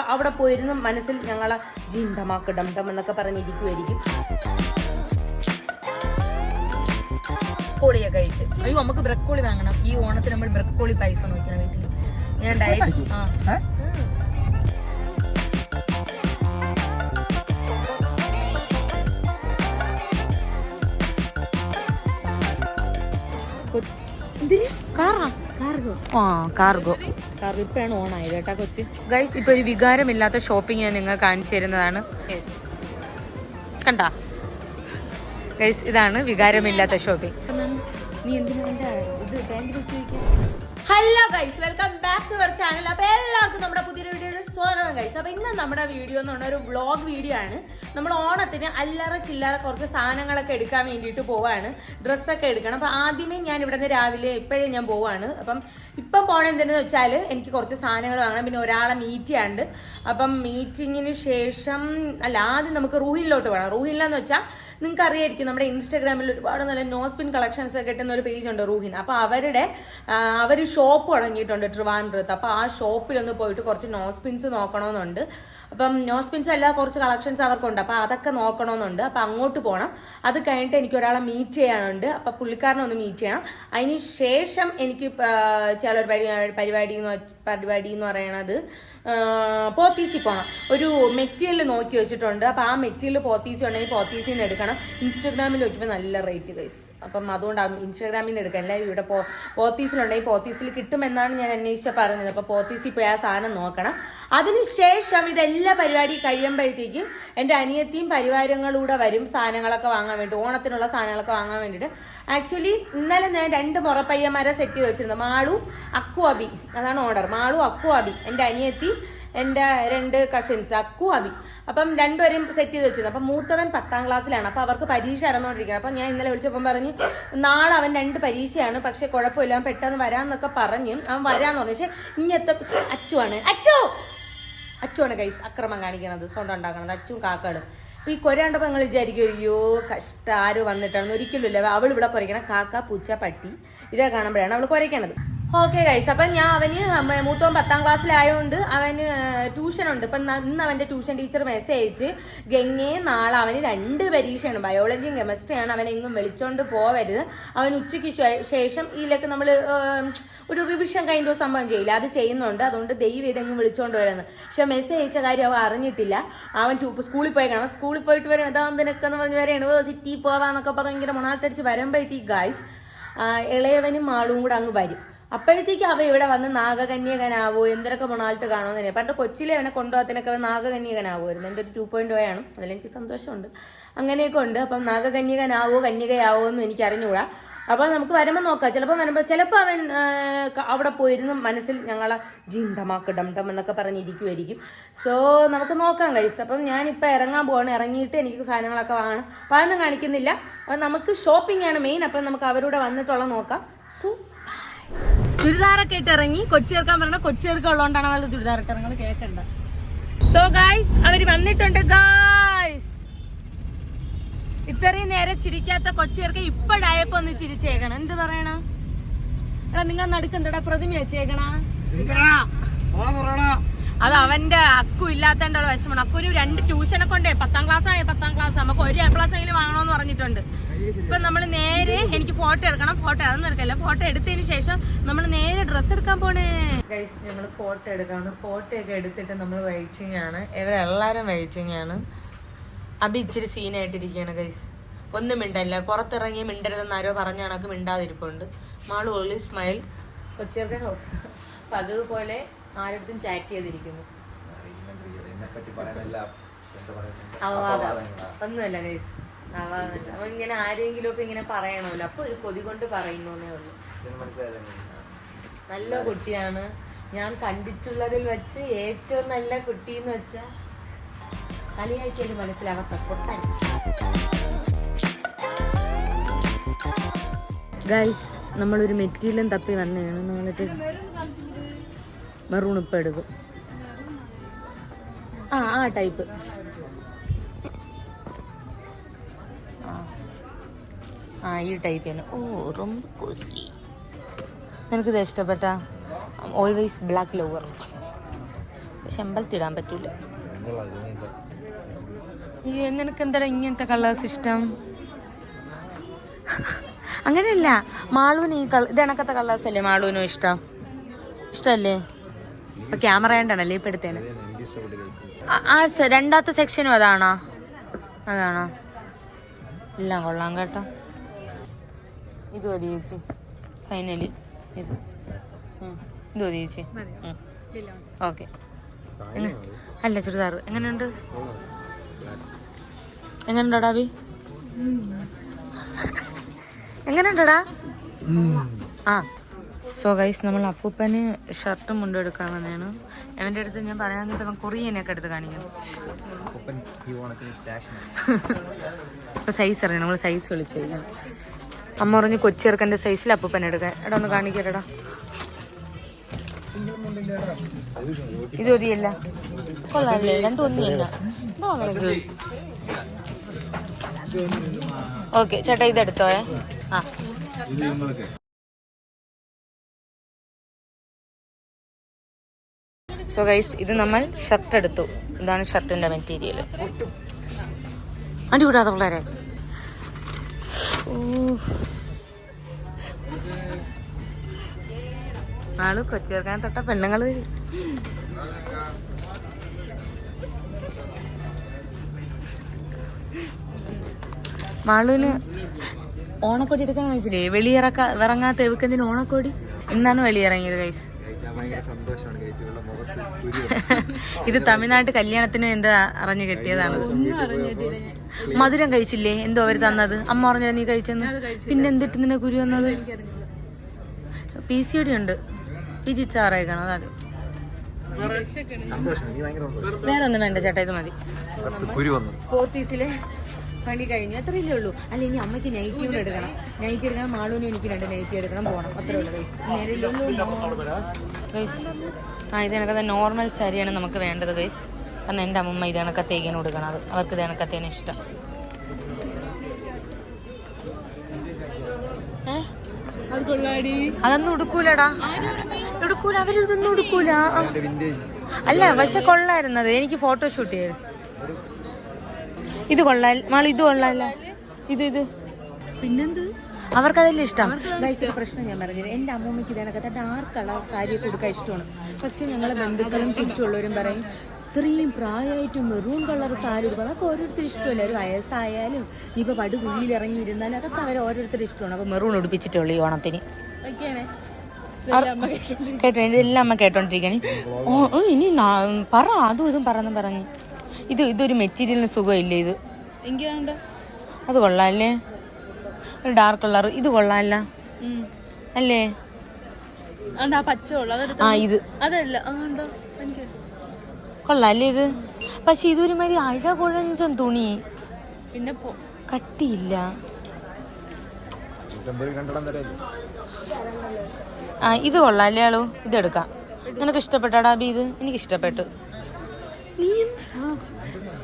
അവിടെ പോയിരുന്ന. മനസ്സിൽ ഞങ്ങളെ ജിണ്ടമാക്ക് ഡം ഡം എന്നൊക്കെ പറഞ്ഞിരിക്കുമായിരിക്കും ബ്രക്കോളിയൊക്കെ കഴിച്ച്. അയ്യോ നമുക്ക് ബ്രക്കോളി വാങ്ങണം. ഈ ഓണത്തിന് നമ്മൾ ബ്രക്കോളി പൈസ നോക്കണം വീട്ടിൽ ഞാൻ ഡയറ്റ് ആ. കാർഗോ. ആ കാർഗോ. കാർഗോ ഇപ്പോഴാണ് ഓണായത് കേട്ടാ കൊച്ചി. ഗൈസ് ഇപ്പൊ ഒരു വികാരമില്ലാത്ത ഷോപ്പിംഗ് ഞാൻ നിങ്ങൾ കാണിച്ചു തരുന്നതാണ്. കണ്ട? ഗൈസ് ഇതാണ് വികാരമില്ലാത്ത ഷോപ്പിംഗ് നീ എന്തിനാ ഇത് ബാങ്കിൽ hello guys welcome back to our channel അപ്പൊ എല്ലാവർക്കും നമ്മുടെ പുതിയൊരു വീഡിയോയുടെ സ്വാഗതം കഴിച്ചു അപ്പൊ ഇന്ന് നമ്മുടെ വീഡിയോ എന്ന് പറഞ്ഞ ഒരു വ്ളോഗ് വീഡിയോ ആണ്. നമ്മൾ ഓണത്തിന് അല്ലറ ചില്ലറ കുറച്ച് സാധനങ്ങളൊക്കെ എടുക്കാൻ വേണ്ടിയിട്ട് പോവാണ്. ഡ്രസ്സൊക്കെ എടുക്കണം. അപ്പൊ ആദ്യമേ ഞാൻ ഇവിടെ നിന്ന് രാവിലെ ഇപ്പോഴേ ഞാൻ പോവാണ്. അപ്പം ഇപ്പം പോണ എന്തെന്ന് വെച്ചാൽ എനിക്ക് കുറച്ച് സാധനങ്ങൾ വാങ്ങണം. പിന്നെ ഒരാളെ മീറ്റ് ചെയ്യാണ്ട് അപ്പം മീറ്റിങ്ങിന് ശേഷം അല്ല ആദ്യം നമുക്ക് റൂഹിലോട്ട് പോകണം റൂഹിലെന്ന് വെച്ചാൽ നിങ്ങൾക്ക് അറിയായിരിക്കും നമ്മുടെ ഇൻസ്റ്റാഗ്രാമിൽ ഒരുപാട് നല്ല നോസ്പിൻ കളക്ഷൻസ് കിട്ടുന്ന ഒരു പേജ് ഉണ്ട് റൂഹിൻ. അപ്പോൾ അവരുടെ അവർ ഷോപ്പ് തുടങ്ങിയിട്ടുണ്ട് ട്രിവാൻഡ്രത്ത് അപ്പോൾ ആ ഷോപ്പിൽ ഒന്ന് പോയിട്ട് കുറച്ച് നോസ്പിൻസ് നോക്കണമെന്നുണ്ട് അപ്പം നോസ്പിൻസ് അല്ല കുറച്ച് കളക്ഷൻസ് അവർക്കുണ്ട്. അപ്പോൾ അതൊക്കെ നോക്കണമെന്നുണ്ട് അപ്പോൾ അങ്ങോട്ട് പോകണം അത് കഴിഞ്ഞിട്ട് എനിക്ക് ഒരാളെ മീറ്റ് ചെയ്യാനുണ്ട്. അപ്പോൾ പുള്ളിക്കാരനെ ഒന്ന് മീറ്റ് ചെയ്യണം. അതിന് ശേഷം എനിക്ക് ചിലൊരു പരിപാടി എന്ന് പരിപാടി എന്ന് പറയണത് പോത്തീസി പോകണം ഒരു മെറ്റീരിയൽ നോക്കി വെച്ചിട്ടുണ്ട്. അപ്പോൾ ആ മെറ്റീരിയൽ പോത്തീസി ഉണ്ടെങ്കിൽ പോത്തീസിൽ നിന്ന് എടുക്കണം. ഇൻസ്റ്റാഗ്രാമിൽ നോക്കിയപ്പോൾ നല്ല റേറ്റ് ഗൈസ് അപ്പം അതുകൊണ്ടാണ് ഇൻസ്റ്റാഗ്രാമിൽ നിന്ന് എടുക്കാൻ അല്ലെങ്കിൽ ഇവിടെ പോ പോത്തീസിലുണ്ടെങ്കിൽ പോത്തീസിൽ കിട്ടുമെന്നാണ് ഞാൻ അന്വേഷിച്ച പറഞ്ഞത്. അപ്പോൾ പോത്തീസിൽ പോയി ആ സാധനം നോക്കണം. അതിനുശേഷം ഇതെല്ലാ പരിപാടി കഴിയുമ്പോഴത്തേക്കും എന്റെ അനിയത്തിയും പരിവാരങ്ങളൂടെ വരും സാധനങ്ങളൊക്കെ വാങ്ങാൻ വേണ്ടി. ഓണത്തിനുള്ള സാധനങ്ങളൊക്കെ വാങ്ങാൻ വേണ്ടിയിട്ട്. ആക്ച്വലി ഇന്നലെ ഞാൻ രണ്ട് മുറപ്പയ്യന്മാരെ സെറ്റ് ചെയ്ത് വെച്ചിരുന്നു. മാളു അക്കു അബി. അതാണ് ഓർഡർ മാളു അക്കു അബി. എന്റെ അനിയത്തി എന്റെ രണ്ട് കസിൻസ് അക്കു അബി. അപ്പം രണ്ടുപേരും സെറ്റ് ചെയ്ത് വെച്ചിരുന്നു. അപ്പം മൂത്തവൻ പത്താം ക്ലാസ്സിലാണ് അപ്പം അവർക്ക് പരീക്ഷ ഇറന്നുകൊണ്ടിരിക്കുന്നത് അപ്പം ഞാൻ ഇന്നലെ വിളിച്ചപ്പം പറഞ്ഞു നാളെ അവൻ രണ്ട് പരീക്ഷയാണ്. പക്ഷെ കുഴപ്പമില്ല. അവൻ പെട്ടെന്ന് വരാമെന്നൊക്കെ പറഞ്ഞു അവൻ വരാന്ന് പറഞ്ഞു. പക്ഷെ ഇങ്ങനത്തെ അച്ചുവാണ്. അച്ചു! അച്ചുവാണ് കൈ അക്രമം കാണിക്കണത്. സൗണ്ട് ഉണ്ടാക്കണത്. അച്ചും കാക്കാടും അപ്പൊ ഈ കൊരാണ്ടപ്പോ നിങ്ങൾ വിചാരിക്കും അയ്യോ കഷ്ട. ആര് വന്നിട്ടാണെന്ന് ഒരിക്കലും ഇല്ല. അവൾ ഇവിടെ കുറയ്ക്കണം കാക്ക പൂച്ച പട്ടി ഇതേ കാണുമ്പോഴാണ് അവൾ കുറയ്ക്കണത് ഓക്കെ ഗൈസ് അപ്പം ഞാൻ അവന് മൂത്തോൻ പത്താം ക്ലാസ്സിലായതുകൊണ്ട് അവന് ട്യൂഷൻ ഉണ്ട് ഇപ്പം ഇന്ന് അവന്റെ ട്യൂഷൻ ടീച്ചർ മെസ്സേജ് അയച്ച് ഗംഗയെ നാളെ അവന് രണ്ട് പരീക്ഷയാണ്. ബയോളജിയും കെമിസ്ട്രിയാണ് അവനെ എങ്ങും വിളിച്ചോണ്ട് പോവരുത്. അവൻ ഉച്ചയ്ക്ക് ശേഷം ഇതിലൊക്കെ നമ്മൾ ഒരു റിവിഷൻ ഓഫ് സംഭവം ചെയ്യില്ല. അത് ചെയ്യുന്നുണ്ട്. അതുകൊണ്ട് ദൈവം ഏതെങ്കിലും വിളിച്ചോണ്ട് വരുന്നത് പക്ഷെ മെസ്സേജ് അയച്ച കാര്യം അവ അറിഞ്ഞിട്ടില്ല. അവൻ സ്കൂളിൽ പോയി കാണാം. സ്കൂളിൽ പോയിട്ട് വരും. ഇതാ നിനക്കെന്ന് പറഞ്ഞ് വരെ. യൂണിവേഴ്സിറ്റി പോവാന്നൊക്കെ ഭയങ്കര മണാട്ടടിച്ച് വരുമ്പോഴത്തേക്ക് ഗായ്സ് ഇളയവനും മാളും കൂടെ അങ്ങ് വരും. അപ്പോഴത്തേക്ക് അവ ഇവിടെ വന്ന് നാഗകന്യകനാവോ എന്തൊക്കെ മണാൾട്ട് കാണുമെന്ന് തന്നെ പണ്ട് കൊച്ചിലെ അവനെ കൊണ്ടുപോകത്തിനൊക്കെ നാഗകന്യകനാവുമായിരുന്നു എന്റെ ഒരു ടു പോയിന്റ് ഓ ആണ്. അതിലെനിക്ക് സന്തോഷമുണ്ട്. അങ്ങനെയൊക്കെ ഉണ്ട്. അപ്പം നാഗകന്യകനാവോ കന്യകയാവോ എന്ന് എനിക്ക് അറിഞ്ഞുകൂടാ അപ്പൊ നമുക്ക് വരുമ്പോൾ നോക്കാം. ചിലപ്പോൾ വരുമ്പോൾ ചിലപ്പോൾ അവൻ അവിടെ പോയിരുന്നു. മനസ്സിൽ ഞങ്ങളെ ജിന്തമാക്ക് ഡം ഡം എന്നൊക്കെ പറഞ്ഞിരിക്കുമായിരിക്കും സോ നമുക്ക് നോക്കാം കൈസ് അപ്പം ഞാനിപ്പോൾ ഇറങ്ങാൻ പോവാണ്. ഇറങ്ങിയിട്ട് എനിക്ക് സാധനങ്ങളൊക്കെ വാങ്ങണം. അപ്പം അതൊന്നും കാണിക്കുന്നില്ല. അപ്പം നമുക്ക് ഷോപ്പിംഗ് ആണ് മെയിൻ അപ്പം നമുക്ക് അവരോട് വന്നിട്ടുള്ള നോക്കാം. സോ ചുരിദാറൊക്കെ ഇട്ട് ഇറങ്ങി. കൊച്ചി ചേർക്കാൻ പറഞ്ഞ കൊച്ചി ചേർക്കം ഉള്ളതുകൊണ്ടാണ് അവരുടെ ചുരിദാറൊക്കെ ഇറങ്ങുന്നത് കേൾക്കണ്ട സോ ഗായ്സ് അവർ വന്നിട്ടുണ്ട് ഗായ്സ് ഇത്രയും നേരെ ചിരിക്കാത്ത കൊച്ചിയർക്ക് ഇപ്പഴായപ്പോ ഒന്ന് ചിരിച്ചേക്കണം. എന്ത് പറയണ? എടാ നിങ്ങൾ നടുക്കെന്തടാ പ്രതിമ വെച്ചേക്കണ? അത് അവന്റെ അക്കു ഇല്ലാത്തതുള്ള വിഷമമാണ്. ഒരു രണ്ട് ട്യൂഷനെ കൊണ്ടേ പത്താം ക്ലാസ് ആണ് പത്താം ക്ലാസ് നമുക്ക് ഒരു എ പ്ലസ് എങ്കിലും വാങ്ങണമെന്ന് പറഞ്ഞിട്ടുണ്ട്. ഇപ്പൊ നമ്മൾ നേരെ എനിക്ക് ഫോട്ടോ എടുക്കണം. ഫോട്ടോ അതൊന്നും എടുക്കല്ല. ഫോട്ടോ എടുത്തതിന് ശേഷം നമ്മൾ നേരെ ഡ്രസ്സ് എടുക്കാൻ പോണേ. ഗൈസ് നമ്മൾ ഫോട്ടോ എടുക്കാം ഫോട്ടോ ഒക്കെ എടുത്തിട്ട് നമ്മൾ വെയിറ്റിംഗ് ആണ്. ഇവരെല്ലാരും വെയിറ്റിംഗ് ആണ്. അബി ഇച്ചിരി സീനായിട്ടിരിക്കുകയാണ് ഗൈസ് ഒന്നും മിണ്ടല്ല. പുറത്തിറങ്ങി മിണ്ടരുതെന്ന് ആരോ പറഞ്ഞ കണക്ക് മിണ്ടാതിരിപ്പുണ്ട്. മാൾ ഓളി സ്മൈൽ കൊച്ചിയർക്കൻ പതിവുപോലെ ആരടുത്തും ചാറ്റ് ചെയ്തിരിക്കുന്നു. ഒന്നുമല്ല ഗൈസ് അപ്പൊ ഇങ്ങനെ ആരെങ്കിലും ഒക്കെ ഇങ്ങനെ പറയണമല്ലോ. അപ്പൊ ഒരു കൊതി കൊണ്ട് പറയുന്നേ ഉള്ളൂ. നല്ല കുട്ടിയാണ്. ഞാൻ കണ്ടിട്ടുള്ളതിൽ വെച്ച് ഏറ്റവും നല്ല കുട്ടി എന്ന് വെച്ചാൽ കളിയാക്കിയത് മനസ്സിലാവാത്ത പൊട്ടാൻ. ഗൈസ് നമ്മളൊരു മെറ്റീരിയലും തപ്പി വന്നതാണ്. നമ്മളിട്ട് മെറൂൺ ഇപ്പം എടുക്കും. ആ ആ ടൈപ്പ് ആ ഈ ടൈപ്പ് തന്നെ ഓ റൊമ്പ കോസ്റ്റ്ലി. നിനക്കിത് ഇഷ്ടപ്പെട്ട? ഓൾവേസ് ബ്ലാക്ക് ലോവർ പക്ഷെ അമ്പലത്തിടാൻ പറ്റൂല. നിനക്ക് എന്താ ഇങ്ങനത്തെ കളേഴ്സ് ഇഷ്ടം? അങ്ങനെയല്ല മാളുവിന് ഈ കളർ ഇത് കണക്കത്തെ കളേഴ്സ് അല്ലേ മാളുവിനും ഇഷ്ടം? ഇഷ്ടല്ലേ? ഇപ്പൊ ക്യാമറ കണ്ടാണല്ലേ ഇപ്പൊ എടുത്തേന്? ആ- രണ്ടാമത്തെ സെക്ഷനും അതാണോ? അതാണോ? എല്ലാം കൊള്ളാം കേട്ടോ. ഇത് മതി ചേച്ചി. ഫൈനലി ഇത്. ഇത് മതി ചേച്ചി. ഓക്കെ. അല്ല ചുരിദാർ എങ്ങനെയുണ്ട്? എങ്ങനെയുണ്ടോടാ ബി എങ്ങനെയുണ്ടടാ? ആ. സോ ഗൈസ് നമ്മൾ അപ്പൂപ്പന് ഷർട്ടും മുണ്ടും എടുക്കാൻ വന്നതാണ് അവന്റെ അടുത്ത് ഞാൻ പറയാൻ അവൻ കൊറിയനൊക്കെ എടുത്ത് കാണിക്കും. അപ്പൊ സൈസ് അറിയാം നമ്മൾ സൈസ് വിളിച്ചു കഴിഞ്ഞാൽ അമ്മ പറഞ്ഞ് കൊച്ചിറക്കന്റെ സൈസിൽ അപ്പൂപ്പൻ എടുക്കാൻ. എടാ ഒന്ന് കാണിക്കട്ടെടാ. ഇത് മതിയല്ല. കൊള്ളാം രണ്ടും ഒന്നിയല്ല. ഓക്കെ ചേട്ടാ ഇതെടുത്തോയെ ആ. സോ ഗൈസ് ഇത് നമ്മൾ ഷർട്ട് എടുത്തു. ഇതാണ് ഷർട്ടിന്റെ മെറ്റീരിയൽ അടി വിടാതെ പിള്ളേരെ ആൾ കൊച്ചിറക്കാൻ തൊട്ട പെണ്ണുങ്ങൾ. മാളുവിന് ഓണക്കോടി എടുക്കാൻ വെച്ചില്ലേ വെളിയിറക്ക ഇറങ്ങാത്ത എവുക്കുന്നതിന് ഓണക്കോടി? ഇന്നാണ് വെളിയിറങ്ങിയത് കൈസ് ഇത് തമിഴ്നാട്ട് കല്യാണത്തിന് എന്താ അറിഞ്ഞു കിട്ടിയതാണ്. മധുരം കഴിച്ചില്ലേ? എന്തോ അവർ തന്നത്? അമ്മ പറഞ്ഞത് നീ കഴിച്ചെന്ന്? പിന്നെ എന്തിട്ട് നിന്നെ കുരു വന്നത്? പി സി ഡി ഉണ്ട്. പിരിച്ചാറേക്കണം അതാണ്. വേറെ ഒന്നും വേണ്ട ചേട്ടാ ഇത് മതി. പോത്തീസിലെ പണി കഴിഞ്ഞു. അത്രയല്ലേ ഉള്ളൂ. അല്ല ഇനി അമ്മയ്ക്ക് നൈറ്റി കൂടെ എടുക്കണം. നൈറ്റി എടുക്കണം. മാളൂന് എനിക്ക് രണ്ട് നൈറ്റി എടുക്കണം. പോകണം അത്രേ ഉള്ളൂ. ഗൈസ് ആ ഇത് കണക്കത്തെ നോർമൽ സാരിയാണ് നമുക്ക് വേണ്ടത് ഗൈസ് കാരണം എന്റെ അമ്മമ്മ ഇത് കണക്കത്തേക്കിന് കൊടുക്കണം അത് അവർക്ക് ഇത് കണക്കത്തേന് ഇഷ്ടം. അതൊന്നും ഉടുക്കൂലടാ. ഉടുക്കൂല അവരിതൊന്നും കൊടുക്കൂല. അല്ല പക്ഷെ കൊള്ളായിരുന്നത്. എനിക്ക് ഫോട്ടോ ഷൂട്ട് ചെയ്ത്. ഇത് കൊള്ളാൽ മാൾ ഇത് കൊള്ളാല്ല ഇത് ഇത്. പിന്നെന്ത്? അവർക്കതല്ലേ ഇഷ്ടം. ഗൈസ്, പ്രശ്നം ഞാൻ പറഞ്ഞത് എന്റെ അമ്മൂമ്മയ്ക്ക് ഇതേണക്കത്തെ ഡാർക്ക് കളർ സാരി കൊടുക്കാൻ ഇഷ്ടമാണ്. പക്ഷെ ഞങ്ങളെ ബന്ധുക്കളും ചുറ്റുമുള്ളവരും പറയും ഇത്രയും പ്രായമായിട്ട് മെറൂൺ കളർ സാരി കൊടുക്കുക അതൊക്കെ ഓരോരുത്തർ ഇഷ്ടമല്ല? ഒരു വയസ്സായാലും ഇനിയിപ്പോൾ പടുകുഴിയിൽ ഇറങ്ങിയിരുന്നാലും അതൊക്കെ അവർ ഓരോരുത്തർ ഇഷ്ടമാണ്. അപ്പോൾ മെറൂൺ ഉടുപ്പിച്ചിട്ടുള്ളൂ ഈ ഓണത്തിന്. കേട്ടോ ഇതെല്ലാം അമ്മ കേട്ടോണ്ടിരിക്കണേ ഓ ഇനി പറ അതും ഇതും പറഞ്ഞു പറഞ്ഞു. ഇത് ഇതൊരു മെറ്റീരിയലിന് സുഖമില്ലേ ഇത്? അത് കൊള്ളാല്ലേ? ഒരു ഡാർക്ക് കളർ ഇത് കൊള്ളാല്ല. അല്ലേ? ആ ഇത്. കൊള്ളാല്ലേ ഇത്? പക്ഷെ ഇതൊരു അഴ അഴകുഴഞ്ചൻ തുണി. പിന്നെ കട്ടിയില്ല. കണ്ടടം തരല്ലേ ആ ഇത് കൊള്ളാം. അല്ലേ ആളു? ഇതെടുക്കാം നിനക്ക് ഇഷ്ടപ്പെട്ടാടാ ബി ഇത്? എനിക്ക് ഇഷ്ടപ്പെട്ടു നീ എന്താടാ?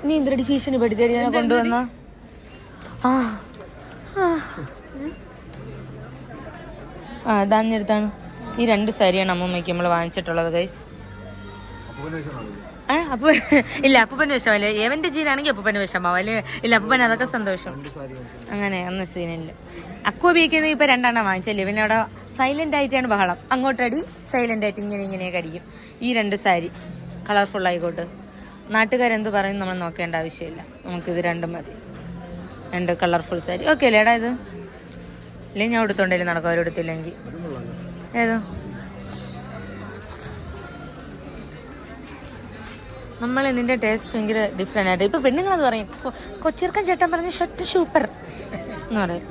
നീ എന്തൊരു ഭീഷണി പെടുത്തേടി ഞാൻ കൊണ്ടുവന്ന? ആ. ആ. ഇതാഞ്ഞെടുത്താണ് ഈ രണ്ട് സാരിയാണ് അമ്മമ്മയ്ക്ക് നമ്മൾ വാങ്ങിച്ചിട്ടുള്ളത് ഗൈസ് ഏ അപ്പു ഇല്ല അപ്പൂപ്പന്റെ വിഷമല്ലേ ഏവന്റെ ജീനാണെങ്കിൽ അപ്പൂപ്പന്റെ വിഷമാവും അല്ലേ? ഇല്ല അപ്പൂപ്പൻ അതൊക്കെ സന്തോഷം. അങ്ങനെ അന്ന് സീനില്ല. അക്കു ഉപയോഗിക്കുന്നത് ഇപ്പൊ രണ്ടെണ്ണം വാങ്ങിച്ചല്ലേ? പിന്നെ അവിടെ സൈലന്റ് ആയിട്ടാണ് ബഹളം. അങ്ങോട്ടടി സൈലന്റ് ആയിട്ട് ഇങ്ങനെ ഇങ്ങനെ കടിക്കും ഈ രണ്ട് സാരി കളർഫുൾ ആയിക്കോട്ട്. നാട്ടുകാരെന്ത് പറയും നമ്മൾ നോക്കേണ്ട ആവശ്യമില്ല. നമുക്കിത് രണ്ടും മതി. രണ്ട് കളർഫുൾ സാരി. ഓക്കെ അല്ലേടാ ഇത്? ഇല്ലെങ്കിൽ ഞാൻ എടുത്തോണ്ടേലും നടക്കും അവരെടുത്തില്ലെങ്കിൽ ഏതോ? നമ്മൾ ഇതിന്റെ ടേസ്റ്റ് ഭയങ്കര ഡിഫറെന്റ് ആയിട്ട്. ഇപ്പൊ പെണ്ണുങ്ങളത് പറയും? കൊച്ചിർക്കൻ ചേട്ടൻ പറഞ്ഞ ഷട്ട് സൂപ്പർ എന്ന് പറയും.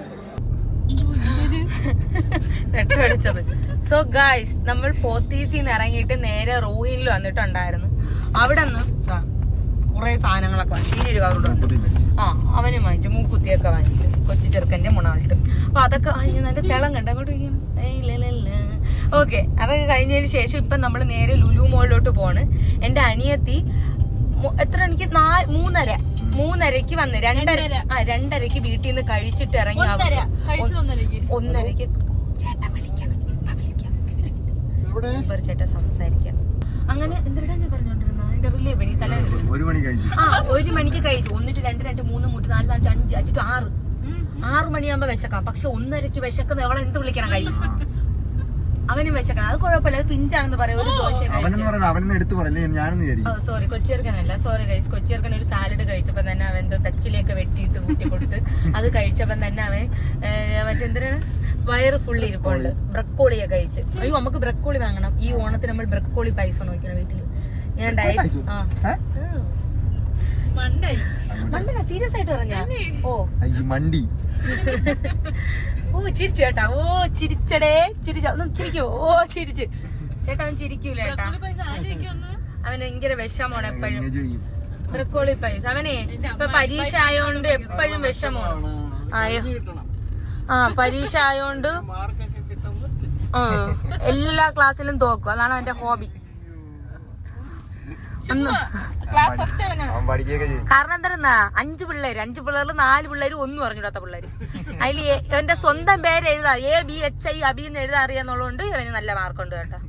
രട്ടടിച്ചത് സോ ഗായ്സ് നമ്മൾ പോത്തീസിൽ നിന്ന് ഇറങ്ങിയിട്ട് നേരെ റോഹിലിൽ വന്നിട്ടുണ്ടായിരുന്നു. അവിടെ നിന്ന് കുറെ സാധനങ്ങളൊക്കെ വാങ്ങിച്ചു. ഈ കവറുണ്ട് ആ അവനും വാങ്ങിച്ചു. മൂക്കുത്തിയൊക്കെ വാങ്ങിച്ചു. കൊച്ചു ചെറുക്കന്റെ മുണാളിട്ട് അപ്പൊ അതൊക്കെ നല്ല തിളം കണ്ട? അങ്ങോട്ട് ഓക്കെ അതൊക്കെ കഴിഞ്ഞതിന് ശേഷം ഇപ്പൊ നമ്മൾ നേരെ ലുലു മോളിലോട്ട് പോണ് എന്റെ അനിയത്തി എത്ര മണിക്ക് നാല് മൂന്നര. മൂന്നരക്ക് വന്ന്. രണ്ടര ആ രണ്ടരക്ക് വീട്ടിൽ നിന്ന് കഴിച്ചിട്ട് ഇറങ്ങി കഴിച്ചു ഒന്നരക്ക് ചേട്ടൻ വിളിക്കണം. ഇപ്പൊ വിളിക്കാം. ചേട്ടൻ സംസാരിക്കണം അങ്ങനെ എന്തിനാ ഞാൻ പറഞ്ഞോണ്ടിരുന്നത് ഇന്റർവ്യൂൽ ഇവന് തല ഒരു മണി കഴിച്ചു ആ ഒരു മണിക്ക് കഴിച്ചു ഒന്നിട്ട് രണ്ട് രണ്ട് മൂന്ന് മുട്ട് നാല് നാല് അഞ്ച് അഞ്ചിട്ട് ആറ്. ആറ് മണിയാകുമ്പോ വിശക്കാം. പക്ഷെ ഒന്നരക്ക് വിശക്കുന്ന അവളെ എന്ത് വിളിക്കണം കൈസ് അവനും വിശക്കണം അത് കുഴപ്പമില്ല. അത് പിഞ്ചാണെന്ന് പറയാം. ഒരു ദോശ അവനെന്ന് കഴിച്ചു. പറഞ്ഞ അവനെന്ന് എടുത്തു പറയല്ലേ? ഞാനെന്ന് വിചാരിക്കും. സോറി കൊച്ചിയർക്കനല്ല സോറി കൈസ് കൊച്ചിയർക്കൻ ഒരു സാലഡ് കഴിച്ചപ്പോ തന്നെ അവൻ എന്തോ ടച്ചിലേക്ക് വെട്ടിയിട്ട് കൂട്ടി കൊടുത്ത് അത് കഴിച്ചപ്പോ തന്നെ അവൻ മറ്റെന്തിനാണ് വയറ് ഫുള്ളി ഇരിപ്പുണ്ട്. ബ്രക്കോളിയൊക്കെ കഴിച്ച്. അയ്യോ നമുക്ക് ബ്രക്കോളി വാങ്ങണം. ഈ ഓണത്തിന് നമ്മൾ ബ്രക്കോളി പൈസ നോക്കണം വീട്ടിൽ. ഞാൻ ഡയറ്റ്? ആ. മണ്ടന സീരിയസ് ആയിട്ട് പറഞ്ഞ? ഓ. അയ്യ മണ്ടി. ഓ ചിരിച്ചു ചേട്ടാ ഓ ചിരിച്ചടേ. ചിരിച്ച. ഒന്ന് ചിരിക്കോ. ഓ ചിരിച്ച്. ചേട്ടാ അവൻ ചിരിക്കൂല ചേട്ടാ? ആലോചിക്കൊന്ന് അവന് ഭയങ്കര വിഷമാണ് എപ്പോഴും. എൻഗേജ് ചെയ്യും? ബ്രക്കോളി പൈസ. അവനെ ഇപ്പൊ പരീക്ഷ ആയോണ്ട് എപ്പോഴും വിഷമമാണ്. ആയോ? ആ പരീക്ഷ ആയോണ്ട് ആ, എല്ലാ ക്ലാസ്സിലും തോക്കും. അതാണ് അവന്റെ ഹോബി ക്ലാസ് ഫസ്റ്റ് ഇറങ്ങണം അവൻ പഠിക്കുകയൊക്കെ ചെയ്യും കാരണം എന്താ അഞ്ച് പിള്ളേര് അഞ്ച് പിള്ളേരിൽ നാല് പിള്ളേര് ഒന്നും അറിഞ്ഞൂടാത്ത പിള്ളേര്. അതിൽ എന്റെ സ്വന്തം പേര് എഴുതാ. A B H I Abhi എന്ന് എഴുതാ അറിയാന്നുള്ളതുകൊണ്ട് ഇവന് നല്ല മാർക്കുണ്ട് കേട്ടോ.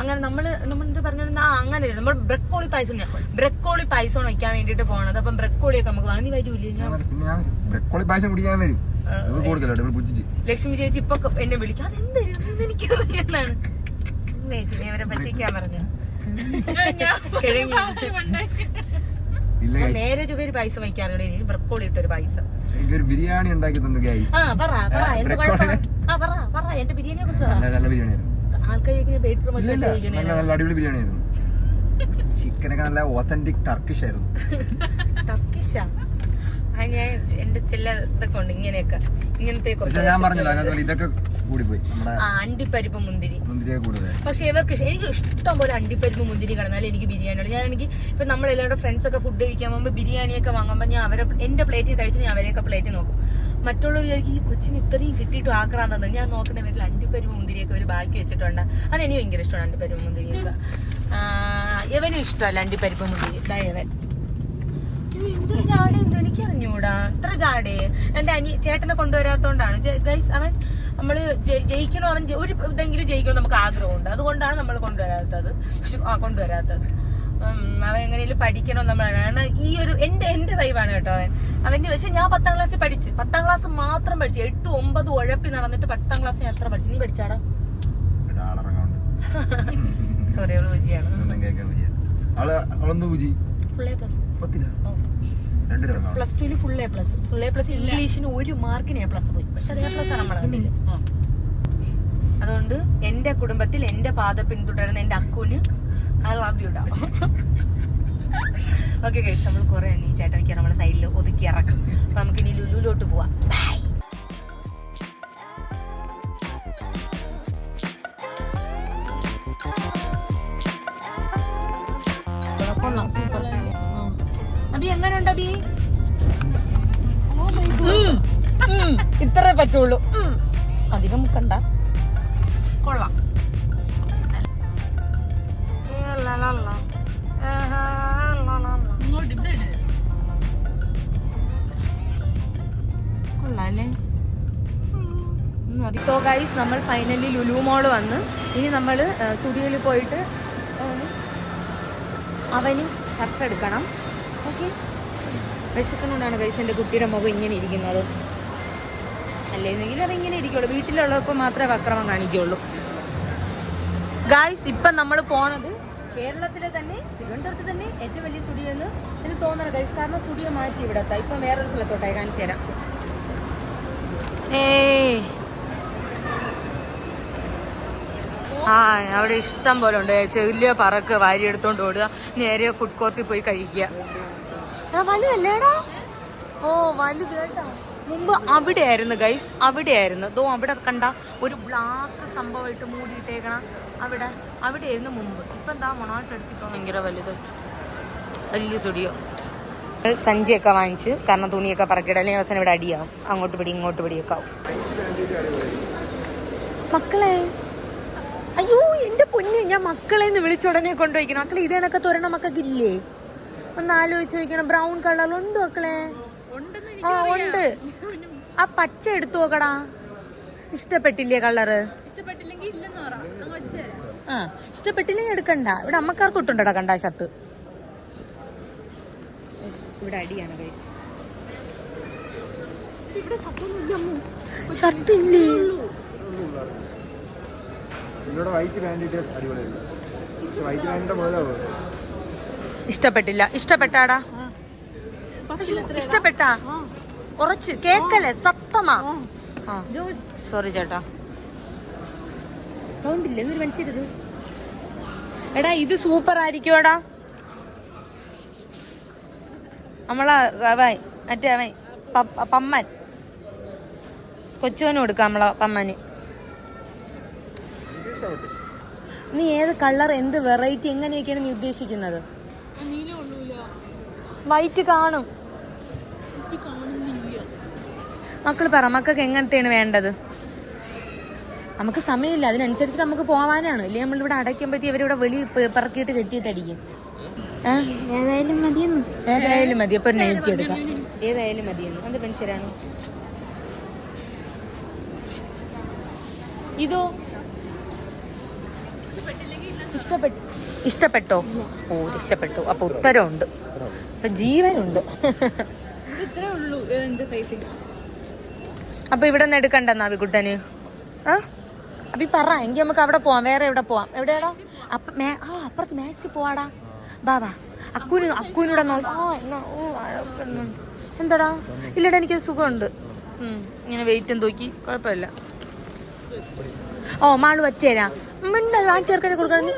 അങ്ങനെ നമ്മൾ നമ്മൾ എന്ത് പറഞ്ഞു ആ അങ്ങനെ നമ്മൾ ബ്രക്കോളി പായസം ബ്രക്കോളി പായസം വയ്ക്കാൻ വേണ്ടിട്ട് പോണത്. അപ്പം ബ്രക്കോളി ഒക്കെ നമുക്ക് വാങ്ങി വരൂലേ ഞാൻ ബ്രക്കോളി പായസം കുടിക്കാൻ വരും. ലക്ഷ്മി ചേച്ചി ഇപ്പൊ എന്നെ വിളിക്കും. അതെന്താ എനിക്ക് അറിയാന്നാണ് ചേച്ചി അവരെ പറ്റിക്കാൻ പറഞ്ഞു? നേരെ ചുവര് പായസം വയ്ക്കാറുണ്ട്. ഇനി ബ്രക്കോളി ഇട്ടൊരു പായസം. എനിക്കൊരു ബിരിയാണി ഉണ്ടാക്കി തന്നു ഗൈസ് ആ പറ പറ. എന്ത് കുഴപ്പം ആ പറ പറ. എന്റെ ബിരിയാണിയെ കുറിച്ച് നല്ല നല്ല ബിരിയാണി നല്ല നല്ല അടിപൊളി ബിരിയാണി ആയിരുന്നു ചിക്കനൊക്കെ നല്ല ഓതന്റിക് ടർക്കിഷ് ആയിരുന്നു. ടർക്കിഷാ ഞാൻ എന്റെ ചില ഇതൊക്കെ ഉണ്ട് ഇങ്ങനെയൊക്കെ. ഇങ്ങനത്തെ ഞാൻ പറഞ്ഞില്ല ഇതൊക്കെ കൂടിപ്പോയി. അണ്ടിപ്പരിപ്പ് മുന്തിരി. പക്ഷെ ഇവർക്ക് എനിക്ക് ഇഷ്ടം പോലെ അണ്ടിപ്പരിപ്പ് മുന്തിരി കിടന്നാലും എനിക്ക് ബിരിയാണിയാണ് ഞാൻ എനിക്ക് ഇപ്പൊ നമ്മൾ എല്ലാവരുടെ ഫ്രണ്ട്സ് ഒക്കെ ഫുഡ് കഴിക്കാൻ പോകുമ്പോൾ ബിരിയാണിയൊക്കെ വാങ്ങുമ്പോൾ ഞാൻ അവരെ എന്റെ പ്ലേറ്റിൽ കഴിച്ച് ഞാൻ അവരെയൊക്കെ പ്ലേറ്റ് നോക്കും. മറ്റുള്ളവർ വിചാരിക്കും ഈ കൊച്ചിന് ഇത്രയും കിട്ടിയിട്ട് ആക്രാൻ തന്നെ ഞാൻ നോക്കണ വീട്ടിൽ അണ്ടിപ്പരിപ്പ് മുന്തിരിയൊക്കെ ഒരു ബാക്കി വെച്ചിട്ടുണ്ട്. അതെനിക്ക് ഭയങ്കര ഇഷ്ടമാണ് അണ്ടിപ്പരിപ്പ് മുന്തിരിയൊക്കെ. ഇവനും ഇഷ്ടമല്ല അണ്ടിപ്പരിപ്പ് മുന്തിരി. ഇവൻ. എന്തൊരു ജാട എന്തോ എനിക്ക് ഇത്ര ജാടേ എന്റെ അനി ചേട്ടനെ കൊണ്ടുവരാത്തോണ്ടാണ്. ഗൈസ് അവൻ നമ്മൾ ജയി- ജയിക്കണോ അവൻ ഒരു ഇതെങ്കിലും ജയിക്കണോ നമുക്ക് ആഗ്രഹമുണ്ട്. അതുകൊണ്ടാണ് നമ്മൾ കൊണ്ടുവരാത്തത്. ആ കൊണ്ടുവരാത്തത്. അവൻ എങ്ങനെയും പഠിക്കണം നമ്മളാണ് ഈ ഒരു എന്റെ എന്റെ വൈവാണ് കേട്ടോ അവൻ. അവന്റെ പക്ഷെ ഞാൻ പത്താം ക്ലാസ്സിൽ പഠിച്ചു. പത്താം ക്ലാസ് മാത്രം പഠിച്ചു. എട്ട് ഒമ്പത് ഉഴപ്പി നടന്നിട്ട് പത്താം ക്ലാസ് ഞാൻ എത്ര പഠിച്ചു? നീ പഠിച്ചാടാ? സോറി അവൾ വിജയാണ്. ഫുൾ എ പ്ലസ് രണ്ടിലിറങ്ങാം പ്ലസ് ടുവിൽ full A plus full A plus ഇംഗ്ലീഷിന് ഒരു മാർക്കിന് എ പ്ലസ് പോയി. പക്ഷെ അത് എ പ്ലസ് ആണ് നമ്മളെ കണ്ടില്ല അതുകൊണ്ട് എന്റെ കുടുംബത്തിൽ എന്റെ പാത പിന്തുടരുന്ന എന്റെ അക്കുന് ഐ ലവ് യു ഡാ ഓക്കെ ഗൈസ് നമ്മൾ കുറെ ഈ ചേട്ടനിക്ക് നമ്മളെ സൈഡിൽ ഒതുക്കി ഇറക്കും. അപ്പൊ നമുക്ക് ഇനി ലുലുലോട്ട് പോവാം. ബൈ പറ്റുള്ളൂ. അധികം മുക്കണ്ട കൊള്ളാം. കൊള്ളാല്ലേ? സോ ഗൈസ് നമ്മൾ ഫൈനലി ലുലു മോൾ വന്ന്. ഇനി നമ്മൾ സ്റ്റുഡിയോയിൽ പോയിട്ട് അവന് അവന് ഷർട്ട് എടുക്കണം. ഓക്കെ വിശക്കണോണ്ടാണ് ഗൈസ് എന്റെ കുട്ടിയുടെ മുഖം ഇങ്ങനെ ഇരിക്കുന്നത്. അല്ലെന്നെങ്കിൽ ഇങ്ങനെ ഇരിക്കുള്ളൂ. വീട്ടിലുള്ളപ്പോൾ മാത്രമേ അക്രമം കാണിക്കുള്ളൂ ഗായ്സ് ഇപ്പം നമ്മൾ പോണത് കേരളത്തിലെ തന്നെ തിരുവനന്തപുരത്ത് തന്നെ ഏറ്റവും വലിയ സ്റ്റുഡിയോ എന്ന് എനിക്ക് തോന്നണം ഗൈസ് കാരണം സ്റ്റുഡിയോ മാറ്റി ഇവിടത്തെ ഇപ്പം വേറൊരു സ്ഥലത്തോട്ടായി കാണിച്ചു തരാം. ആ അവിടെ ഇഷ്ടം പോലെ ഉണ്ട്. ചെല്ലിയ പറക്ക് വാരി എടുത്തോണ്ട് ഓടുക. നേരെ ഫുഡ് കോർട്ടിൽ പോയി കഴിക്കുക. വലുതല്ലേടാ ഓ വലുത് കേട്ടാ. മുമ്പ് അവിടെയായിരുന്നു ഗൈസ് അവിടെ ആയിരുന്നു ദോ അവിടെ കണ്ട ഒരു ബ്ലാക്ക് സംഭവമായിട്ട് മൂടിയിട്ടേക്കണ അവിടെ അവിടെ ആയിരുന്നു മുമ്പ്. ഇപ്പൊ എന്താ മണാട്ടടിച്ചിപ്പോ ഭയങ്കര വലുത്. വലിയ സ്റ്റുഡിയോ സഞ്ചിയൊക്കെ വാങ്ങിച്ച് കാരണം തുണിയൊക്കെ പറക്കിയിട്ട് അല്ലെങ്കിൽ അവസാനം ഇവിടെ അടിയാവും. അങ്ങോട്ട് പിടി ഇങ്ങോട്ട് പിടിയൊക്കെ ആവും. മക്കളെ അയ്യോ എന്റെ പൊന്നെ. ഞാൻ മക്കളെ എന്ന് വിളിച്ചുടനെ കൊണ്ടുപോയിക്കണം. മക്കളെ ഇതേണൊക്കെ തൊരണം മക്കൾക്ക് ഇല്ലേ ഒന്ന് ആലോചിച്ച് നോക്കണം ബ്രൗൺ കളർ ഉണ്ട് മക്കളെ? ആ ഉണ്ട്. ആ പച്ച എടുത്തു നോക്കടാ. ഇഷ്ടപ്പെട്ടില്ലേ കളറ് ആ ഇഷ്ടപ്പെട്ടില്ലെങ്കിൽ എടുക്കണ്ട. ഇവിടെ അമ്മക്കാർക്ക് ഇട്ടുണ്ടടാ കണ്ട ഷർട്ട് ഇവിടെ അടിയാണ് ഷർട്ട് ഇല്ലേ ഇഷ്ടപ്പെട്ടില്ല. ഇഷ്ടപ്പെട്ടാടാ. ഇഷ്ടപ്പെട്ടാ. ഉറച്ച് കേക്കല്ലേ? സത്തമാ സോറി ചേട്ടാ. സൗണ്ട് ഇല്ല? എന്നൊരു മനുഷ്യരുത് എടാ ഇത് സൂപ്പർ ആയിരിക്കുമോടാ നമ്മളാ അവൻ മറ്റേ അവൻ പമ്മൻ. കൊച്ചുവനും കൊടുക്കാം നമ്മളെ പമ്മന്. നീ ഏത് കളർ എന്ത് വെറൈറ്റി എങ്ങനെയൊക്കെയാണ് നീ ഉദ്ദേശിക്കുന്നത്? വൈറ്റ് കാണും. മക്കൾ പറ മക്കൾക്ക് എങ്ങനത്തെയാണ് വേണ്ടത്? നമുക്ക് സമയമില്ല അതിനനുസരിച്ച് നമുക്ക് പോവാനാണ്. ഇല്ലെങ്കിൽ നമ്മളിവിടെ അടയ്ക്കുമ്പോഴത്തേ ഇവരിവിടെ വെളി പിറക്കിയിട്ട് കെട്ടിയിട്ടടിക്കും? ഏതായാലും മതിയെന്ന്. ഏതായാലും മതി അപ്പൊ നൈറ്റി എടുക്കാം. ഏതായാലും മതിയെന്ന്. അത് പെൻഷനാണ് ഇതോ? ഇഷ്ടപ്പെട്ടു ഇഷ്ടപ്പെട്ടോ? ഓ ഇഷ്ടപ്പെട്ടു. അപ്പൊ ഉത്തരവുണ്ട്. അപ്പൊ ജീവനുണ്ട്. ഇത്രേ ഉള്ളൂ എന്റെ സൈസിൽ അപ്പൊ ഇവിടെ നിന്ന് എടുക്കണ്ട അവിക്കുട്ടന് ആ? അപ്പൊ ഈ പറ എങ്കിൽ നമുക്ക് അവിടെ പോവാം വേറെ എവിടെ പോവാം? എവിടെയാടാ? അപ്പ മേ- ആ അപ്പുറത്ത് മാക്സി പോവാടാ. ബാബാ അക്കൂന് അക്കൂനൂടെ ഓ. എന്താടാ? ഇല്ലടാ എനിക്ക് സുഖമുണ്ട്. ഇങ്ങനെ വെയിറ്റും തൂക്കി കുഴപ്പമില്ല. ഓ മാൾ വച്ചേരാ മിണ്ട ആ ചെറുക്കനെ കൊടുക്കണം.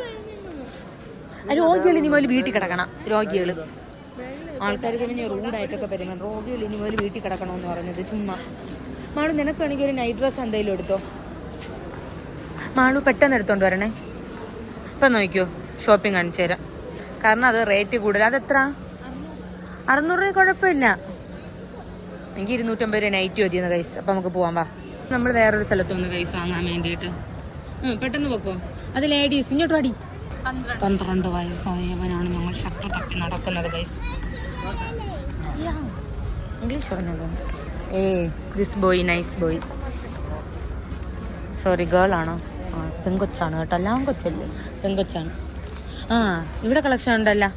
രോഗികൾ ഇനി മുതൽ വീട്ടിൽ കിടക്കണം രോഗികൾ ആൾക്കാർക്ക് പിന്നെ റൂഡായിട്ടൊക്കെ പെരുമാറും. രോഗികൾ ഇനി മുതൽ വീട്ടിൽ കിടക്കണമെന്ന് പറഞ്ഞത് ചുമ്മാ. മാളു നിനക്ക് വേണമെങ്കിൽ ഒരു നൈറ്റ് ഡ്രസ് എന്തെങ്കിലും എടുത്തോ? മാളു പെട്ടെന്ന് എടുത്തോണ്ട് വരണേ. ഇപ്പം നോക്കിയോ ഷോപ്പിംഗ് കാണിച്ചു തരാം. കാരണം അത് റേറ്റ് കൂടുതൽ അതെത്ര? അറുന്നൂറ് രൂപ കുഴപ്പമില്ല. എനിക്ക് ഇരുന്നൂറ്റമ്പത് രൂപ നൈറ്റ് മതിയെന്ന് കൈസ് അപ്പം നമുക്ക് പോവാൻ വാ. നമ്മൾ വേറൊരു സ്ഥലത്ത് വന്ന് കൈസ് വാങ്ങാൻ വേണ്ടിയിട്ട്. പെട്ടെന്ന് പോക്കോ. അത് ലേഡീസ് ഇങ്ങോട്ട് അടി പന്ത്രണ്ട്. വയസ്സായവനാണ് ഞങ്ങൾ ഷട്ടർ തട്ടി നടക്കുന്നത് കൈസ് ഇംഗ്ലീഷ് പറഞ്ഞല്ലോ ഏ this boy nice boy sorry girl ആണോ? ആ പെങ്കൊച്ചാണ് കേട്ടോ. എല്ലാം കൊച്ചല്ലേ? പെങ്കൊച്ചാണ് ആ ഇവിടെ കളക്ഷൻ ഉണ്ടല്ലോ?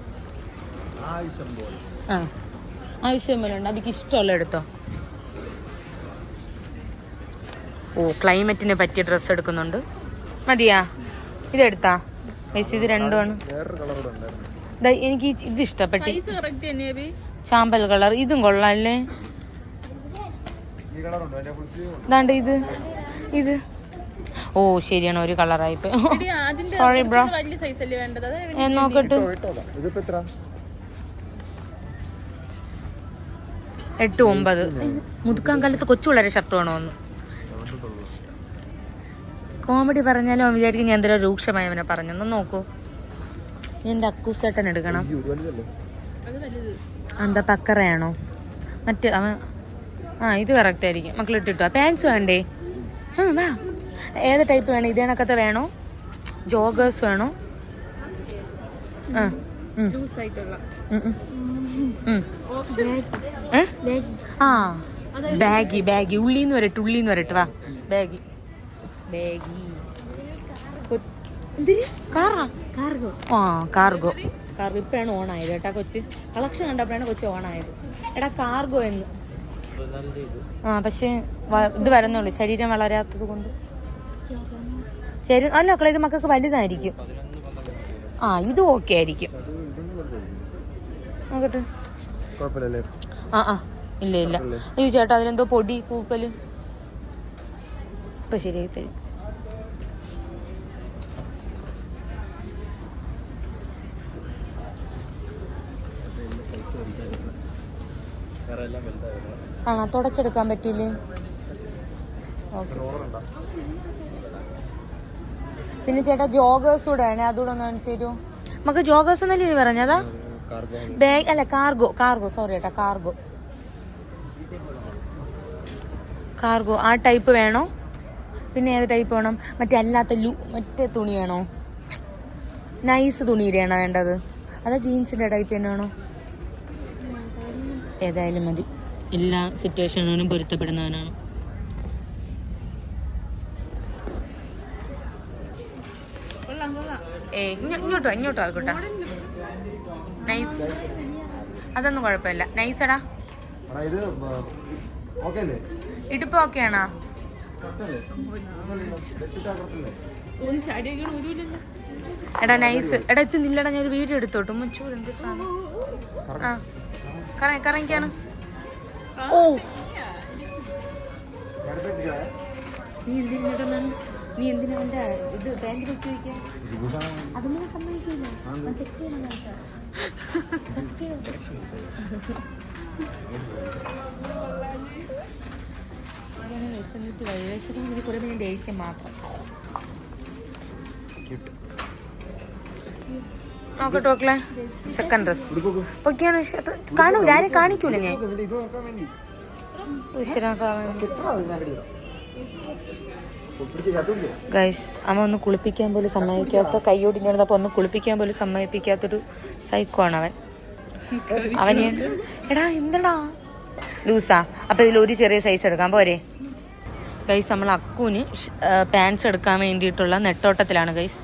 ആ ആവശ്യം പോലെ ഉണ്ട് അബിക്ക് ഇഷ്ടമുള്ള എടുത്തോ? ഓ ക്ലൈമറ്റിന് പറ്റിയ ഡ്രസ്സ് എടുക്കുന്നുണ്ട്. മതിയാ. ഇതെടുത്താ. പൈസ ഇത് രണ്ടുമാണ്. എനിക്ക് ഇത് ഇഷ്ടപ്പെട്ടു. ചാമ്പൽ കളർ. ഇതും കൊള്ളാം അല്ലേ ഈ കളറുണ്ടോ അതിന്റെ ഫുൾ സ്ലീവ് ഇതാണ്ട് ഇത്. ഇത്. ഓ ശരിയാണ് ഒരു അതിന്റെ സോറി ബ്രോ. നോക്കട്ടെ ഇതിപ്പോ എത്ര? എട്ട് ഒമ്പത്. മുതുക്കാൻ കാലത്ത് കൊച്ചു വളരെ ഷർട്ട് വേണമെന്ന് കോമഡി പറഞ്ഞാലും അവൻ വിചാരിക്കും ഞാൻ എന്തെങ്കിലും രൂക്ഷമായി അവനെ പറഞ്ഞെന്ന് നോക്കൂ. എന്റെ അക്കൂസേട്ടൻ എടുക്കണം? എന്താ പക്കറയാണോ? മറ്റേ അവൻ ആ ഇത് കറക്റ്റ് ആയിരിക്കും. മക്കൾ ഇട്ടിട്ടോ? പാൻസ് വേണ്ടേ? ആ വാ. ഏത് ടൈപ്പ് വേണം? ഇതേ കണക്കത്തെ വേണോ? ജോഗേഴ്സ് വേണോ? ആ ബാഗി ബാഗി ഉള്ളിന്ന് വരട്ടെ ഉള്ളിന്ന് വരട്ടെ. വാ. ബാഗി ബാഗി കാർഗോ ആ. കാർഗോ കാർഗോ ഇപ്പോഴാണ് ഓണായത് കേട്ടാ കൊച്ച്. കളക്ഷൻ കണ്ടപ്പോഴാണ് കൊച്ച് ഓണായത് എടാ കാർഗോ എന്ന്. ആ പക്ഷേ ഇത് വരുന്നുള്ളൂ ശരീരം വളരാത്തത് കൊണ്ട്. ശരി അല്ല മക്കളെ ഇത് മക്കൾക്ക് വലുതായിരിക്കും. ആ ഇത് ഓക്കെ ആയിരിക്കും. നോക്കട്ടെ. ആ ആ. ഇല്ല ഇല്ല. അയ്യോ ചേട്ടാ അതിലെന്തോ പൊടി പൂപ്പൽ. ഇപ്പൊ ശരിയായി തരും. ആണോ തുടച്ചെടുക്കാൻ പറ്റൂലേ പിന്നെ ചേട്ടാ ജോഗേഴ്സ് കൂടെ വേണേ അതുകൂടെ ഒന്ന് കാണിച്ചു നമുക്ക് ജോഗേഴ്സ് എന്നല്ലേ ഇത് പറഞ്ഞതാ? ബാഗ് അല്ല കാർഗോ. കാർഗോ സോറി ചേട്ടാ കാർഗോ. കാർഗോ ആ ടൈപ്പ് വേണോ? പിന്നെ ഏത് ടൈപ്പ് വേണം? മറ്റേ അല്ലാത്ത ലു മറ്റേ തുണി വേണോ? നൈസ് തുണിയിലാണോ വേണ്ടത്? അതാ ജീൻസിന്റെ ടൈപ്പ് തന്നെ വേണോ ഏതായാലും മതി. എല്ലാ സിറ്റുവേഷനിലും പൊരുത്തപ്പെടുന്നവനാണ്. കൊള്ളാം കൊള്ളാം ഏ ഇങ്ങോട്ടോ ഇങ്ങോട്ടോ ആയിക്കോട്ടെ. നൈസ് അതൊന്നും കുഴപ്പമില്ല. നൈസടാ എടാ. ഇത് ഓക്കെ അല്ലേ? ഇടുപ്പ് ഓക്കെയാണോ എടാ നൈസ് എടാ ഇത് നില്ലടാ ഞാൻ ഒരു വീഡിയോ എടുത്തോട്ടും. മുച്ചൂർ എന്ത് സാധനം? ആ കറ കറങ്ങിക്കാണ്. ഓ. നീ എന്തിനാ നീ എന്തിനാ എന്റെ ഇത് ബാങ്കിൽ വെച്ച് വയ്ക്കാൻ അതൊന്നും സമ്മതിക്കില്ല. ഞാൻ ചെക്ക് ചെയ്യണം സത്യം. വിശന്നിട്ട് കുറേ ദേഷ്യം മാത്രം. നോക്കട്ടെ നോക്കളെ സെക്കൻഡ് ഡ്രസ് പൊക്കിയാണ് കാണൂല ആരും കാണിക്കൂല ഞാൻ? ഗൈസ് അമ്മ ഒന്ന് കുളിപ്പിക്കാൻ പോലും സമ്മതിക്കാത്ത കൈയൊടിഞ്ഞിരുന്നപ്പോൾ ഒന്ന് കുളിപ്പിക്കാൻ പോലും സമ്മതിപ്പിക്കാത്തൊരു സൈക്കോ ആണ് അവൻ. അവന് എടാ എന്തടാ? ലൂസാ അപ്പൊ ഇതിൽ ഒരു ചെറിയ സൈസ് എടുക്കാൻ പോരെ ഗൈസ് നമ്മൾ അക്കൂന് പാൻസ് എടുക്കാൻ വേണ്ടിയിട്ടുള്ള നെട്ടോട്ടത്തിലാണ് ഗൈസ്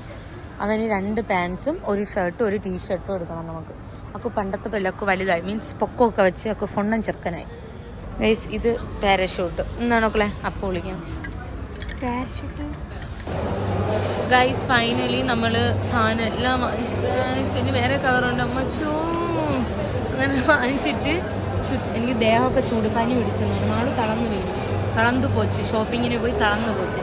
അവന് രണ്ട് പാൻസും ഒരു ഷർട്ടും ഒരു ടീഷർട്ടും എടുക്കണം നമുക്ക്. അപ്പോൾ പണ്ടത്തെ പെല്ലക്ക് വലുതായി. മീൻസ് പൊക്കമൊക്കെ വെച്ച് ഒക്കെ ഫൊണ്ണം ചെറുക്കനായി. ഗൈസ് ഇത് പാരഷൂട്ട് എന്നാണ് നോക്കളെ അപ്പോൾ വിളിക്കാം. പാരഷൂട്ട് ഗൈസ് ഫൈനലി നമ്മൾ സാധനം എല്ലാം വാങ്ങിച്ചു ഇനി വേറെ കവറുണ്ട് അമ്മച്ചോ അങ്ങനെ വാങ്ങിച്ചിട്ട് എനിക്ക് ദേഹമൊക്കെ ചൂടുപാനി പനി പിടിച്ചെന്നാണ്. നാളെ തളർന്നു വീണു. തളർന്നു പോച്ച്. ഷോപ്പിങ്ങിന് പോയി തളർന്നു പോച്ച്.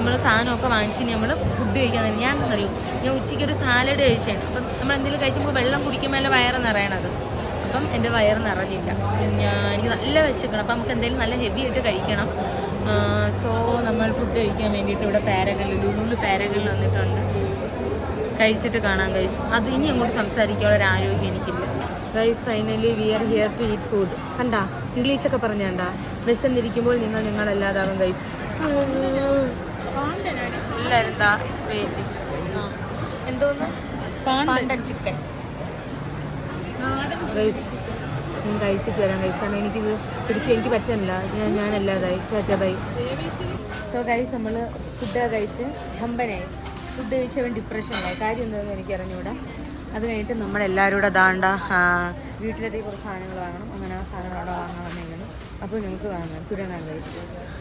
നമ്മൾ സാധനമൊക്കെ വാങ്ങിച്ച് നമ്മൾ ഫുഡ് കഴിക്കാൻ തന്നെ. ഞാൻ അറിയും? ഞാൻ ഉച്ചയ്ക്ക് ഒരു സാലഡ് കഴിച്ചാണ് അപ്പം നമ്മൾ എന്തെങ്കിലും കഴിക്കുമ്പോൾ വെള്ളം കുടിക്കുമ്പോൾ വയറ് നിറയണത്? അപ്പം എന്റെ വയറ് നിറഞ്ഞില്ല. ഞാൻ എനിക്ക് നല്ല വിശക്കണം. അപ്പം നമുക്ക് എന്തെങ്കിലും നല്ല ഹെവി ആയിട്ട് കഴിക്കണം. സോ നമ്മൾ ഫുഡ് കഴിക്കാൻ വേണ്ടിയിട്ട് ഇവിടെ പേരകളിൽ ലുലുവിൽ പേരകളിൽ വന്നിട്ടുണ്ട്. കഴിച്ചിട്ട് കാണാം ഗൈസ് അത് ഇനി അങ്ങോട്ട് സംസാരിക്കാനുള്ള ഒരു ആരോഗ്യം എനിക്കില്ല. Guys finally we are here to eat food കണ്ടാ? ഇംഗ്ലീഷൊക്കെ പറഞ്ഞാണ്ടാ വിശന്നിരിക്കുമ്പോൾ നിങ്ങൾ നിങ്ങളല്ലാതാകും ഗൈസ് എല്ലാവരും എന്താ വെയിറ്റ് എന്തോന്ന്? പാണ്ടൻ ചിക്കൻ. ഞാൻ കഴിച്ചിട്ട് വരാം കഴിച്ചു കാരണം എനിക്ക് പിടിച്ച് എനിക്ക് പറ്റുന്നില്ല ഞാൻ ഞാനല്ലാതായി. ടാറ്റാ സോ ഗൈസ് നമ്മൾ ഫുഡ് കഴിച്ച് ഹമ്പനായി. ഫുഡ് കഴിച്ചവൻ ഡിപ്രഷനായി കാര്യം എന്താണെന്ന് എനിക്ക് അറിഞ്ഞൂടാ അത് കഴിഞ്ഞിട്ട് നമ്മളെല്ലാവരും കൂടെ ദാണ്ട വീട്ടിലെത്തി കുറച്ച് സാധനങ്ങൾ വാങ്ങണം. അങ്ങനെ സാധനങ്ങൾ അവിടെ വാങ്ങാൻ അപ്പോൾ നിങ്ങൾക്ക് വാങ്ങാം. തുടങ്ങാൻ കഴിച്ചു.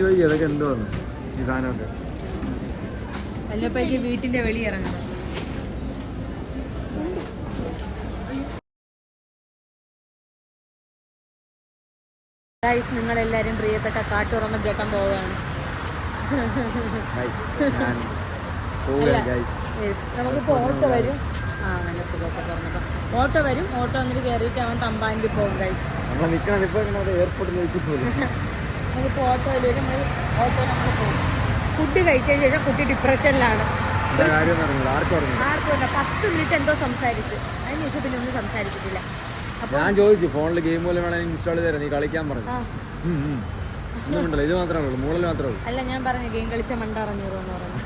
ചോദിക്കും അതൊക്കെ എന്തുവാന്ന് ഈ സാധനമൊക്കെ വല്ലപ്പോഴേക്ക് വീട്ടിന്റെ വെളി ഇറങ്ങണം. ഗൈസ് നിങ്ങളെല്ലാരും പ്രിയപ്പെട്ട കാട്ടുറങ്ങ ചേട്ടൻ പോവുകയാണ്. നമുക്കിപ്പോൾ ഓട്ടോ വരും. ആ നല്ല സുഖമൊക്കെ പറഞ്ഞപ്പോൾ ഓട്ടോ വരും. ഓട്ടോ വന്നിട്ട് കയറിയിട്ട് അവൻ തമ്പാന്റെ പോകും ഗൈസ് എയർപോർട്ടിലേക്ക് നിൽക്കണം ഇപ്പൊ ഓട്ടോയിൽ വരും നമ്മൾ ഓട്ടോ നമ്മൾ പോകും. ഫുഡ് കഴിച്ചതിന് ശേഷം കുട്ടി ഡിപ്രഷനിലാണ് ആർക്കും ഇല്ല പത്ത് മിനിറ്റ് എന്തോ സംസാരിച്ചു. അതിന് ശേഷം പിന്നെ ഒന്നും സംസാരിച്ചിട്ടില്ല. ഞാൻ ചോദിച്ചു ഫോണിൽ ഗെയിം പോലെ വേണമെങ്കിൽ ഇൻസ്റ്റാൾ ചെയ്ത് നീ കളിക്കാൻ പറഞ്ഞു. ഇത് മാത്രമേ ഉള്ളൂ. മൂളൽ മാത്രമേ ഉള്ളൂ. അല്ല ഞാൻ പറഞ്ഞു ഗെയിം കളിച്ച മണ്ട അറിഞ്ഞൂറോ എന്ന് പറഞ്ഞു.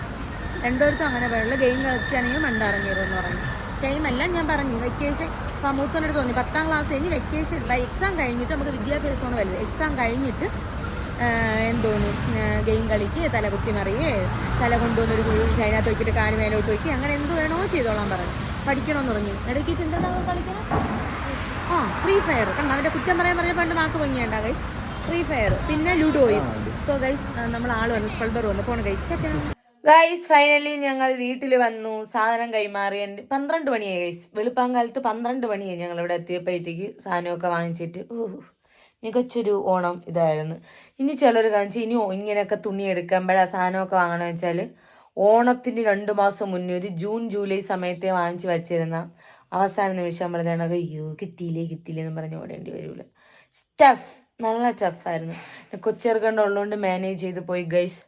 രണ്ടോടത്തും അങ്ങനെ പറയുള്ളൂ. ഗെയിം കളിച്ചാണെങ്കിൽ മണ്ട അറിഞ്ഞൂറോ എന്ന് പറഞ്ഞു. ടൈം അല്ല ഞാൻ പറഞ്ഞു. വെക്കേഷൻ ഇപ്പം മൂത്തോനോട് തോന്നി പത്താം ക്ലാസ് കഴിഞ്ഞ് വെക്കേഷൻ എക്സാം കഴിഞ്ഞിട്ട് നമുക്ക് വിദ്യാഭ്യാസമാണ് വലുത്. എക്സാം കഴിഞ്ഞിട്ട് എന്തോന്നു ഗെയിം കളിക്ക് തല കുത്തി മറിയേ തല കൊണ്ടുവന്നൊരു കുഴി അതിനകത്ത് വെച്ചിട്ട് കാൽ മേലോട്ട് വയ്ക്കുക അങ്ങനെ എന്ത് വേണോ ചെയ്തോളാൻ പറഞ്ഞു. പഠിക്കണമെന്ന് പറഞ്ഞു. ഇടയ്ക്ക് ചിന്ത കളിക്കണം? ആ ഫ്രീ ഫയർ കണ്ടോ അതിന്റെ കുറ്റം പറയാൻ പറഞ്ഞ പണ്ട് നാക്ക് ഭംഗിയുണ്ടാ ഗൈസ് ഫ്രീ ഫയർ പിന്നെ ലുഡോയും. സോ ഗൈസ് നമ്മൾ ആൾ വന്നു സ്പൾബർ വന്നു പോണ ഗൈസ് ഗൈസ് ഫൈനലി ഞങ്ങൾ വീട്ടിൽ വന്നു. സാധനം കൈമാറി. പന്ത്രണ്ട് മണിയായി ഗൈസ് വെളുപ്പാങ്കാലത്ത് പന്ത്രണ്ട് മണിയായി ഞങ്ങൾ ഇവിടെ എത്തിയപ്പോഴത്തേക്ക് സാധനമൊക്കെ വാങ്ങിച്ചിട്ട്. ഓ മികച്ചൊരു ഓണം ഇതായിരുന്നു. ഇനി ചിലർ കാണിച്ച് ഇനി ഇങ്ങനെയൊക്കെ തുണി എടുക്കുമ്പോഴാ സാധനമൊക്കെ വാങ്ങണമെന്ന് വെച്ചാൽ ഓണത്തിന് രണ്ട് മാസം മുന്നേ ഒരു ജൂൺ ജൂലൈ സമയത്തെ വാങ്ങിച്ചു വച്ചിരുന്ന അവസാന നിമിഷം ഇതാണ് അയ്യോ കിട്ടിയില്ലേ കിട്ടിയില്ലേ എന്ന് പറഞ്ഞ് ഓടേണ്ടി വരൂല. സ്റ്റഫ് നല്ല ടഫായിരുന്നു കൊച്ചെറുക്കണ്ട ഉള്ളതുകൊണ്ട് മാനേജ് ചെയ്ത് പോയി ഗൈസ്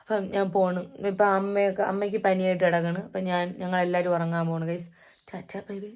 അപ്പം ഞാൻ പോണു. ഇപ്പം അമ്മയൊക്കെ അമ്മയ്ക്ക് പനിയായിട്ട് കിടക്കണം. അപ്പം ഞാൻ ഞങ്ങളെല്ലാവരും ഉറങ്ങാൻ പോണു ഗൈസ് ചാച്ചാ ബൈ ബൈ